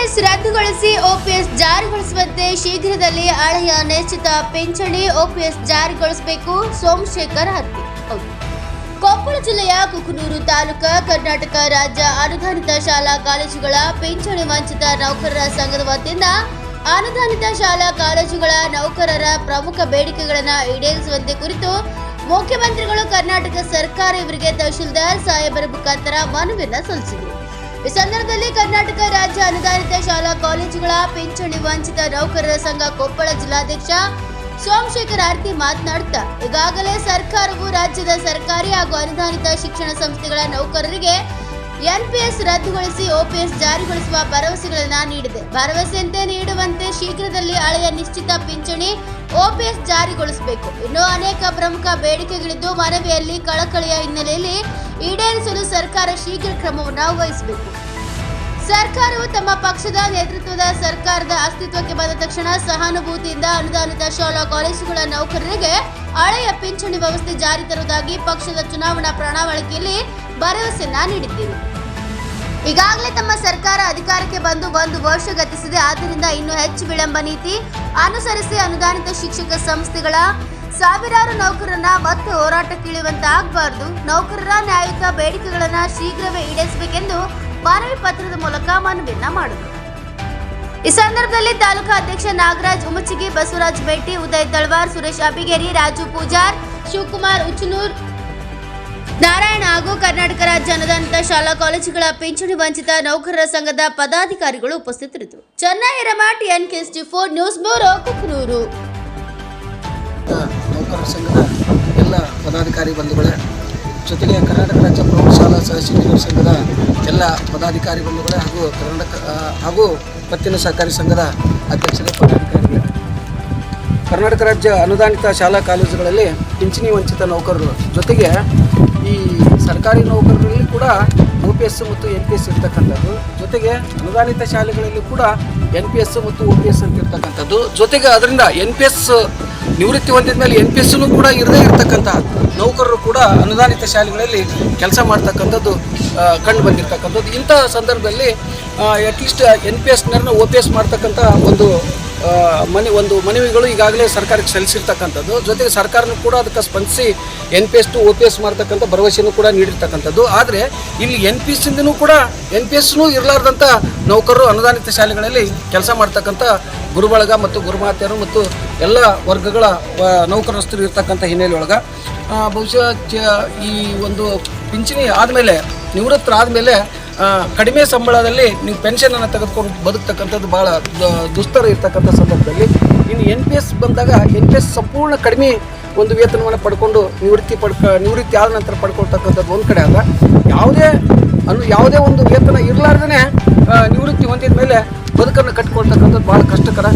NPS ರದ್ದುಗೊಳಿಸಿ OPS ಜಾರಿಗೊಳಿಸುವಂತೆ ಶೀಘ್ರದಲ್ಲಿ ಹಳೆಯ ನಿಶ್ಚಿತ ಪಿಂಚಣಿ ಓಪಿಎಸ್ ಜಾರಿಗೊಳಿಸಬೇಕು. ಸೋಮಶೇಖರ್ ಹತ್ತಿ ಕೊಪ್ಪಳ ಜಿಲ್ಲೆಯ ಕುಕನೂರು ತಾಲೂಕ ಕರ್ನಾಟಕ ರಾಜ್ಯ ಅನುದಾನಿತ ಶಾಲಾ ಕಾಲೇಜುಗಳ ಪಿಂಚಣಿ ವಂಚಿತ ನೌಕರರ ಸಂಘದ ವತಿಯಿಂದ ಅನುದಾನಿತ ಶಾಲಾ ಕಾಲೇಜುಗಳ ನೌಕರರ ಪ್ರಮುಖ ಬೇಡಿಕೆಗಳನ್ನು ಈಡೇರಿಸುವಂತೆ ಕುರಿತು ಮುಖ್ಯಮಂತ್ರಿಗಳು ಕರ್ನಾಟಕ ಸರ್ಕಾರ ಇವರಿಗೆ ತಹಶೀಲ್ದಾರ್ ಸಾಹೇಬರ ಮುಖಾಂತರ ಮನವಿಯನ್ನು ಸಲ್ಲಿಸಿದರು. ಈ ಸಂದರ್ಭದಲ್ಲಿ ಕರ್ನಾಟಕ ರಾಜ್ಯ ಅನುದಾನಿತ ಶಾಲಾ ಕಾಲೇಜುಗಳ ಪಿಂಚಣಿ ವಂಚಿತ ನೌಕರರ ಸಂಘ ಕೊಪ್ಪಳ ಜಿಲ್ಲಾಧ್ಯಕ್ಷ ಸೋಮಶೇಖರ್ ಆರ್ತಿ ಮಾತನಾಡುತ್ತಾ. ಈಗಾಗಲೇ ಸರ್ಕಾರವು ರಾಜ್ಯದ ಸರ್ಕಾರಿ ಹಾಗೂ ಅನುದಾನಿತ ಶಿಕ್ಷಣ ಸಂಸ್ಥೆಗಳ ನೌಕರರಿಗೆ ಎನ್ಪಿಎಸ್ ರದ್ದುಗೊಳಿಸಿ ಓಪಿಎಸ್ ಜಾರಿಗೊಳಿಸುವ ಭರವಸೆಗಳನ್ನು ನೀಡಿದೆ. ಭರವಸೆಯಂತೆ ನೀಡುವಂತೆ ಶೀಘ್ರದಲ್ಲಿ ಹಳೆಯ ನಿಶ್ಚಿತ ಪಿಂಚಣಿ ಓಪಿಎಸ್ ಜಾರಿಗೊಳಿಸಬೇಕು. ಇನ್ನು ಅನೇಕ ಪ್ರಮುಖ ಬೇಡಿಕೆಗಳಿದ್ದು ಮನವಿಯಲ್ಲಿ ಕಳಕಳಿಯ ಹಿನ್ನೆಲೆಯಲ್ಲಿ ಈಡೇರಿಸಲು ಸರ್ಕಾರ ಶೀಘ್ರ ಕ್ರಮವನ್ನು ವಹಿಸಬೇಕು. ಸರ್ಕಾರವು ತಮ್ಮ ಪಕ್ಷದ ನೇತೃತ್ವದ ಸರ್ಕಾರದ ಅಸ್ತಿತ್ವಕ್ಕೆ ಬಂದ ತಕ್ಷಣ ಸಹಾನುಭೂತಿಯಿಂದ ಅನುದಾನಿತ ಶಾಲಾ ಕಾಲೇಜುಗಳ ನೌಕರರಿಗೆ ಹಳೆಯ ಪಿಂಚಣಿ ವ್ಯವಸ್ಥೆ ಜಾರಿ ತರುವುದಾಗಿ ಪಕ್ಷದ ಚುನಾವಣಾ ಪ್ರಣಾಳಿಕೆಯಲ್ಲಿ ಭರವಸೆಯನ್ನ ನೀಡಿದ್ದೀರಿ ಈಗಾಗಲೇ ತಮ್ಮ ಸರ್ಕಾರ ಅಧಿಕಾರಕ್ಕೆ ಬಂದು ಒಂದು ವರ್ಷ ಗತಿಸಿದೆ. ಆದ್ದರಿಂದ ಇನ್ನು ಹೆಚ್ಚು ವಿಳಂಬ ನೀತಿ ಅನುಸರಿಸಿ ಅನುದಾನಿತ ಶಿಕ್ಷಕ ಸಂಸ್ಥೆಗಳ ಸಾವಿರಾರು ನೌಕರರನ್ನ ಮತ್ತೆ ಹೋರಾಟಕ್ಕಿಳಿಯುವಂತಾಗಬಾರದು ನೌಕರರ ನ್ಯಾಯಯುತ ಬೇಡಿಕೆಗಳನ್ನ ಶೀಘ್ರವೇ ಈಡೇರಿಸಬೇಕೆಂದು ಮನವಿ ಪತ್ರದ ಮೂಲಕ ಮನವಿಯನ್ನ ಮಾಡಿದರು. ಈ ಸಂದರ್ಭದಲ್ಲಿ ತಾಲೂಕಾ ಅಧ್ಯಕ್ಷ ನಾಗರಾಜ್, ಉಮಚಿಗಿ ಬಸವರಾಜ್ ಭೇಟಿ, ಉದಯ್ ತಳವಾರ್, ಸುರೇಶ್ ಅಬಿಗೇರಿ, ರಾಜು ಪೂಜಾರ್, ಶಿವಕುಮಾರ್ ಉಚನೂರ್ ನಾರಾಯಣ ಹಾಗೂ ಕರ್ನಾಟಕ ರಾಜ್ಯ ಅನುದಾನಿತ ಶಾಲಾ ಕಾಲೇಜುಗಳ ಪಿಂಚಣಿ ವಂಚಿತ ನೌಕರರ ಸಂಘದ ಪದಾಧಿಕಾರಿಗಳು ಉಪಸ್ಥಿತರಿದ್ದರು. Chennai ರಮಾಟ್ NKST four news bureau Kuknoor ನೌಕರರ ಸಂಘದ ಎಲ್ಲ ಪದಾಧಿಕಾರಿ ಬಂಧುಗಳೇ, ಜೊತೆಗೆ ಕರ್ನಾಟಕ ರಾಜ್ಯ ಪ್ರೌಢಶಾಲಾ ಸಹಶಿಕ್ಷಕರ ಸಂಘದ ಎಲ್ಲ ಪದಾಧಿಕಾರಿ ಬಂಧುಗಳೇ ಹಾಗೂ ಕರ್ನಾಟಕ ಹಾಗೂ ಪತ್ತಿನ ಸಹಕಾರಿ ಸಂಘದ ಅಧ್ಯಕ್ಷರೇ, ಪದಾಧಿಕಾರಿಗಳೇ. ಕರ್ನಾಟಕ ರಾಜ್ಯ ಅನುದಾನಿತ ಶಾಲಾ ಕಾಲೇಜುಗಳಲ್ಲಿ ಪಿಂಚಣಿ ವಂಚಿತ ನೌಕರರು ಜೊತೆಗೆ ಈ ಸರ್ಕಾರಿ ನೌಕರರಲ್ಲಿ ಕೂಡ ಯು ಪಿ ಎಸ್ ಮತ್ತು ಎನ್ ಪಿ ಎಸ್ ಇರ್ತಕ್ಕಂಥದ್ದು. ಜೊತೆಗೆ ಅನುದಾನಿತ ಶಾಲೆಗಳಲ್ಲಿ ಕೂಡ ಎನ್ ಪಿ ಎಸ್ ಮತ್ತು ಒ ಪಿ ಎಸ್ ಅಂತ ಇರ್ತಕ್ಕಂಥದ್ದು. ಜೊತೆಗೆ ಅದರಿಂದ ಎನ್ ಪಿ ಎಸ್ ನಿವೃತ್ತಿ ಹೊಂದಿದ ಮೇಲೆ ಎನ್ ಪಿ ಎಸ್ನು ಕೂಡ ಇರದೇ ಇರತಕ್ಕಂತಹ ನೌಕರರು ಕೂಡ ಅನುದಾನಿತ ಶಾಲೆಗಳಲ್ಲಿ ಕೆಲಸ ಮಾಡ್ತಕ್ಕಂಥದ್ದು ಕಂಡು ಬಂದಿರ್ತಕ್ಕಂಥದ್ದು. ಇಂಥ ಸಂದರ್ಭದಲ್ಲಿ ಅಟ್ಲೀಸ್ಟ್ ಎನ್ ಪಿ ಎಸ್ನರನ್ನ ಒ ಪಿ ಎಸ್ ಮಾಡ್ತಕ್ಕಂಥ ಒಂದು ಮನೆ ಒಂದು ಮನವಿಗಳು ಈಗಾಗಲೇ ಸರ್ಕಾರಕ್ಕೆ ಸಲ್ಲಿಸಿರ್ತಕ್ಕಂಥದ್ದು. ಜೊತೆಗೆ ಸರ್ಕಾರನೂ ಕೂಡ ಅದಕ್ಕೆ ಸ್ಪಂದಿಸಿ N P S to O P S ಮಾಡ್ತಕ್ಕಂಥ ಭರವಸೆಯನ್ನು ಕೂಡ ನೀಡಿರ್ತಕ್ಕಂಥದ್ದು. ಆದರೆ ಇಲ್ಲಿ ಎನ್ ಪಿ ಎಸ್ಸಿಂದನೂ ಕೂಡ ಎನ್ ಪಿ ಎಸ್ನೂ ಇರಲಾರ್ದಂಥ ನೌಕರರು ಅನುದಾನಿತ ಶಾಲೆಗಳಲ್ಲಿ ಕೆಲಸ ಮಾಡ್ತಕ್ಕಂಥ ಗುರುಬಳಗ ಮತ್ತು ಗುರುಮಾತೆಯರು ಮತ್ತು ಎಲ್ಲ ವರ್ಗಗಳ ನೌಕರಸ್ಥರು ಇರ್ತಕ್ಕಂಥ ಹಿನ್ನೆಲೆ ಒಳಗೆ ಆ, ಬಹುಶಃ ಈ ಒಂದು ಪಿಂಚಣಿ ಆದಮೇಲೆ, ನಿವೃತ್ತರ ಆದಮೇಲೆ ಕಡಿಮೆ ಸಂಬಳದಲ್ಲಿ ನೀವು ಪೆನ್ಷನನ್ನು ತೆಗೆದುಕೊಂಡು ಬದುಕ್ತಕ್ಕಂಥದ್ದು ಭಾಳ ದುಸ್ತರ ಇರ್ತಕ್ಕಂಥ ಸಂದರ್ಭದಲ್ಲಿ, ಇನ್ನು ಎನ್ ಪಿ ಎಸ್ ಬಂದಾಗ ಎನ್ ಪಿ ಎಸ್ ಸಂಪೂರ್ಣ ಕಡಿಮೆ ಒಂದು ವೇತನವನ್ನು ಪಡ್ಕೊಂಡು ನಿವೃತ್ತಿ ಪಡ್ಕ ನಿವೃತ್ತಿ ಆದ ನಂತರ ಪಡ್ಕೊಳ್ತಕ್ಕಂಥದ್ದು ಒಂದು ಕಡೆ ಆದ ಯಾವುದೇ ಅನು, ಯಾವುದೇ ಒಂದು ವೇತನ ಇರಲಾರ್ದೇ ನಿವೃತ್ತಿ ಹೊಂದಿದ ಮೇಲೆ ಬದುಕನ್ನು ಕಟ್ಕೊಳ್ತಕ್ಕಂಥದ್ದು ಭಾಳ ಕಷ್ಟಕರ.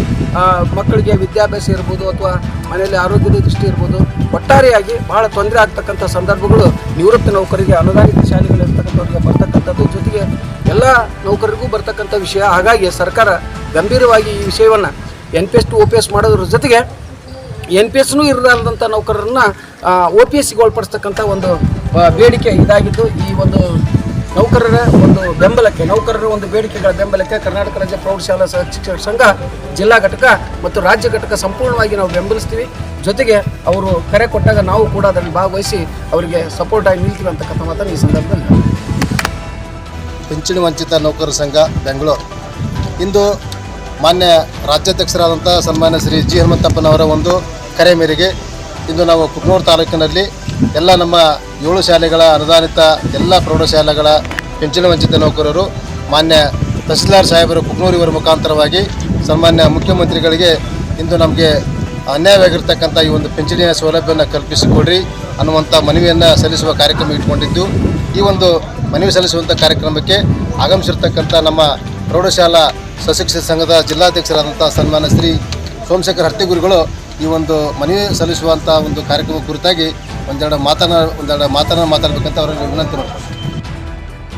ಮಕ್ಕಳಿಗೆ ವಿದ್ಯಾಭ್ಯಾಸ ಇರ್ಬೋದು ಅಥವಾ ಮನೆಯಲ್ಲಿ ಆರೋಗ್ಯದ ದೃಷ್ಟಿ ಇರ್ಬೋದು, ಒಟ್ಟಾರೆಯಾಗಿ ಬಹಳ ತೊಂದರೆ ಆಗ್ತಕ್ಕಂಥ ಸಂದರ್ಭಗಳು ನಿವೃತ್ತ ನೌಕರಿಗೆ ಅನುದಾನಿತ ಶಾಲೆಗಳಿರ್ತಕ್ಕಂಥವ್ರಿಗೆ ಬರ್ತಕ್ಕಂಥದ್ದು. ಜೊತೆಗೆ ಎಲ್ಲ ನೌಕರರಿಗೂ ಬರ್ತಕ್ಕಂಥ ವಿಷಯ. ಹಾಗಾಗಿ ಸರ್ಕಾರ ಗಂಭೀರವಾಗಿ ಈ ವಿಷಯವನ್ನು N P S to O P S ಮಾಡೋದ್ರ ಜೊತೆಗೆ ಎನ್ ಪಿ ಎಸ್ನೂ ಇರಲಾರ್ದಂಥ ನೌಕರರನ್ನ ಒ ಪಿ ಎಸ್ಸಿಗೆ ಒಳಪಡಿಸ್ತಕ್ಕಂಥ ಒಂದು ಬೇಡಿಕೆ ಇದಾಗಿದ್ದು ಈ ಒಂದು ನೌಕರರ ಒಂದು ಬೆಂಬಲಕ್ಕೆ, ನೌಕರರ ಒಂದು ಬೇಡಿಕೆಗಳ ಬೆಂಬಲಕ್ಕೆ ಕರ್ನಾಟಕ ರಾಜ್ಯ ಪ್ರೌಢಶಾಲಾ ಶಿಕ್ಷಕ ಶಿಕ್ಷಕರ ಸಂಘ, ಜಿಲ್ಲಾ ಘಟಕ ಮತ್ತು ರಾಜ್ಯ ಘಟಕ ಸಂಪೂರ್ಣವಾಗಿ ನಾವು ಬೆಂಬಲಿಸ್ತೀವಿ ಜೊತೆಗೆ ಅವರು ಕರೆ ಕೊಟ್ಟಾಗ ನಾವು ಕೂಡ ಅದನ್ನು ಭಾಗವಹಿಸಿ ಅವರಿಗೆ ಸಪೋರ್ಟ್ ಆಗಿ ನಿಲ್ತೀವಿ ಅಂತಕ್ಕಂಥ ಮಾತನ್ನು ಈ ಸಂದರ್ಭದಲ್ಲಿ. ಪಿಂಚಣಿ ವಂಚಿತ ನೌಕರರ ಸಂಘ, ಬೆಂಗಳೂರು ಇಂದು ಮಾನ್ಯ ರಾಜ್ಯಾಧ್ಯಕ್ಷರಾದಂಥ ಸನ್ಮಾನ್ಯ ಶ್ರೀ ಜಿ ಹನುಮಂತಪ್ಪನವರ ಒಂದು ಕರೆ ಮೇರೆಗೆ ಇಂದು ನಾವು ಕುಕ್ನೂರು ತಾಲೂಕಿನಲ್ಲಿ ಎಲ್ಲ ನಮ್ಮ ಏಳು ಶಾಲೆಗಳ ಅನುದಾನಿತ ಎಲ್ಲ ಪ್ರೌಢಶಾಲೆಗಳ ಪಿಂಚಣಿ ವಂಚಿತ ನೌಕರರು, ಮಾನ್ಯ ತಹಸೀಲ್ದಾರ್ ಸಾಹೇಬರು ಕುಕ್ನೂರಿವರ ಮುಖಾಂತರವಾಗಿ ಸನ್ಮಾನ್ಯ ಮುಖ್ಯಮಂತ್ರಿಗಳಿಗೆ ಇಂದು ನಮಗೆ ಅನ್ಯಾಯವಾಗಿರ್ತಕ್ಕಂಥ ಈ ಒಂದು ಪಿಂಚಣಿಯ ಸೌಲಭ್ಯವನ್ನು ಕಲ್ಪಿಸಿಕೊಡ್ರಿ ಅನ್ನುವಂಥ ಮನವಿಯನ್ನು ಸಲ್ಲಿಸುವ ಕಾರ್ಯಕ್ರಮ ಇಟ್ಕೊಂಡಿದ್ದು. ಈ ಒಂದು ಮನವಿ ಸಲ್ಲಿಸುವಂಥ ಕಾರ್ಯಕ್ರಮಕ್ಕೆ ಆಗಮಿಸಿರ್ತಕ್ಕಂಥ ನಮ್ಮ ಪ್ರೌಢಶಾಲಾ ಸಶಿಕ್ಷಣ ಸಂಘದ ಜಿಲ್ಲಾಧ್ಯಕ್ಷರಾದಂಥ ಸನ್ಮಾನ ಶ್ರೀ ಸೋಮಶೇಖರ್ ಹರ್ತಿಗುರುಗಳು ಈ ಒಂದು ಮನವಿ ಸಲ್ಲಿಸುವಂಥ ಒಂದು ಕಾರ್ಯಕ್ರಮ ಕುರಿತಾಗಿ ಒಂದೆರಡು ಮಾತನ್ನ ಒಂದೆರಡು ಮಾತನ್ನು ಮಾತಾಡಬೇಕಂತ ಅವರಲ್ಲಿ ವಿನಂತಿ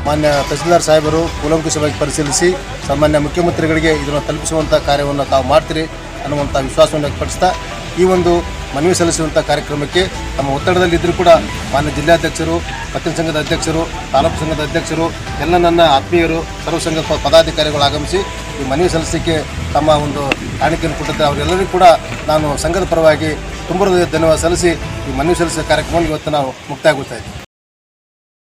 ಮಾನ್ಯ ತಹಸೀಲ್ದಾರ್ ಸಾಹೇಬರು ಕೂಲಂಕುಷವಾಗಿ ಪರಿಶೀಲಿಸಿ ಸಾಮಾನ್ಯ ಮುಖ್ಯಮಂತ್ರಿಗಳಿಗೆ ಇದನ್ನು ತಲುಪಿಸುವಂಥ ಕಾರ್ಯವನ್ನು ತಾವು ಮಾಡ್ತೀರಿ ಅನ್ನುವಂಥ ವಿಶ್ವಾಸವನ್ನು ವ್ಯಕ್ತಪಡಿಸ್ತಾ, ಈ ಒಂದು ಮನವಿ ಸಲ್ಲಿಸುವಂಥ ಕಾರ್ಯಕ್ರಮಕ್ಕೆ ತಮ್ಮ ಒತ್ತಡದಲ್ಲಿದ್ದರೂ ಕೂಡ ಮಾನ್ಯ ಜಿಲ್ಲಾಧ್ಯಕ್ಷರು ಪತ್ತಿನ ಸಂಘದ ಅಧ್ಯಕ್ಷರು, ತಾಲೂಕು ಸಂಘದ ಅಧ್ಯಕ್ಷರು, ಎಲ್ಲ ನನ್ನ ಆತ್ಮೀಯರು, ಸರ್ವ ಸಂಘದ ಪ- ಪದಾಧಿಕಾರಿಗಳು ಆಗಮಿಸಿ ಈ ಮನವಿ ಸಲ್ಲಿಸಲಿಕ್ಕೆ ತಮ್ಮ ಒಂದು ಕಾಣಿಕೆಯನ್ನು ಕೊಟ್ಟಿದ್ದ ಅವರೆಲ್ಲರಿಗೂ ಕೂಡ ನಾನು ಸಂಘದ ಪರವಾಗಿ ತುಂಬ ಧನ್ಯವಾದ ಸಲ್ಲಿಸಿ ಈ ಮನವಿ ಸಲ್ಲಿಸಿದ ಕಾರ್ಯಕ್ರಮವನ್ನು ಇವತ್ತು ನಾವು ಮುಕ್ತಾಯಗೊಳ್ತಾ ಇದ್ದೀವಿ.